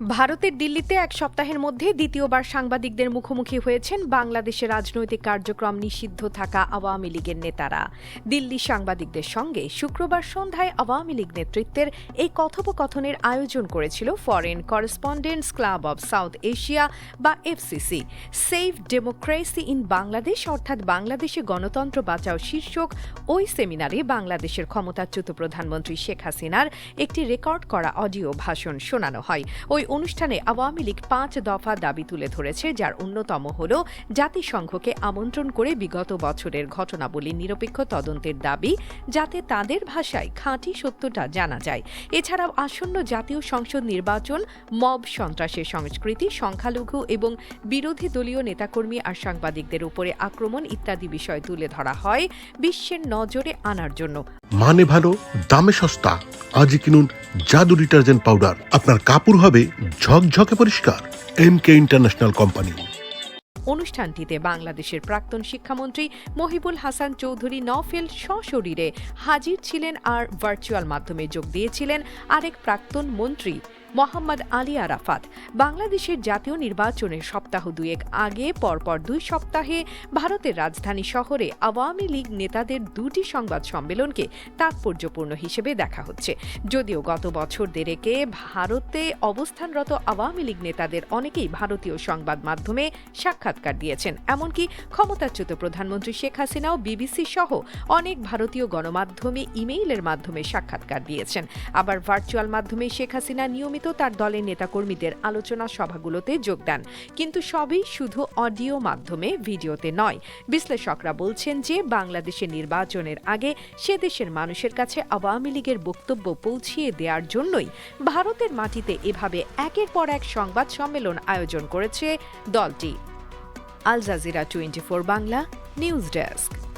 ভারতের দিল্লিতে এক সপ্তাহের মধ্যে দ্বিতীয়বার সাংবাদিকদের মুখোমুখি হয়েছেন বাংলাদেশের রাজনৈতিক কার্যক্রম নিষিদ্ধ থাকা আওয়ামী লীগের নেতারা। দিল্লি সাংবাদিকদের সঙ্গে শুক্রবার সন্ধ্যায় আওয়ামী লীগ নেতৃত্বের এই কথোপকথনের আয়োজন করেছিল foreign correspondents club of South Asia বা FCC save democracy in Bangladesh অর্থাৎ বাংলাদেশে গণতন্ত্র বাঁচাও শীর্ষক, ওই সেমিনারে বাংলাদেশের ক্ষমতাচ্যুত প্রধানমন্ত্রী শেখ হাসিনার একটি রেকর্ড করা অডিও ভাষণ শোনানো হয়। ওই অনুষ্ঠানে আওয়ামী লীগ পাঁচ দফা দাবি তুলে ধরেছে, যার অন্যতম হল জাতিসংঘকে আমন্ত্রণ করে বিগত বছরের ঘটনাবলী নিরপেক্ষ তদন্তের দাবি, যাতে তাদের ভাষায় খাঁটি সত্যটা জানা যায়। এছাড়াও আসন্ন জাতীয় সংসদ নির্বাচন, মব সন্ত্রাসের সংস্কৃতি, সংখ্যালঘু এবং বিরোধী দলীয় নেতাকর্মী আর সাংবাদিকদের উপরে আক্রমণ ইত্যাদি বিষয় তুলে ধরা হয়, বিশ্বের নজরে আনার জন্য। মানে ভালো, দামে সস্তা। আজই কিনুন জাদু ডিটারজেন্ট পাউডার। আপনার কাপড় হবে ঝকঝকে পরিষ্কার। এম কে ইন্টারন্যাশনাল কোম্পানি অনুষ্ঠানটিতে বাংলাদেশের প্রাক্তন শিক্ষামন্ত্রী মহিবুল হাসান চৌধুরী নফেল সশরীরে হাজির ছিলেন আর ভার্চুয়াল মাধ্যমে যোগ দিয়েছিলেন আরেক প্রাক্তন মন্ত্রী। মোহাম্মদ আলী আরাফাত। বাংলাদেশের জাতীয় নির্বাচনের সপ্তাহ দুয়েক আগে, পরপর দুই সপ্তাহে ভারতের রাজধানী শহরে আওয়ামী লীগ নেতাদের দুটি সংবাদ সম্মেলনকে তাৎপর্যপূর্ণ হিসেবে দেখা হচ্ছে। যদিও গত বছর দেড়েকে ভারতে অবস্থানরত আওয়ামী লীগ নেতাদের অনেকেই ভারতীয় সংবাদ মাধ্যমে সাক্ষাৎকার দিয়েছেন। এমনকি ক্ষমতাচ্যুত প্রধানমন্ত্রী শেখ হাসিনাও বিবিসি সহ অনেক ভারতীয় গণমাধ্যমে ইমেইলের মাধ্যমে সাক্ষাৎকার দিয়েছেন। আবার ভার্চুয়াল মাধ্যমে শেখ হাসিনা নিয়মিত তার দলের নেতাকর্মীদের আলোচনা সভাগুলোতে যোগ দেন। কিন্তু সবই শুধু অডিও মাধ্যমে, ভিডিওতে নয়। বিশ্লেষকরা বলছেন যে, বাংলাদেশে নির্বাচনের আগে সে দেশের মানুষের কাছে আওয়ামী লীগের বক্তব্য পৌঁছিয়ে দেওয়ার জন্যই ভারতের মাটিতে এভাবে একের পর এক সংবাদ সম্মেলন আয়োজন করেছে দলটি। Al Jazeera twenty Bangla news desk.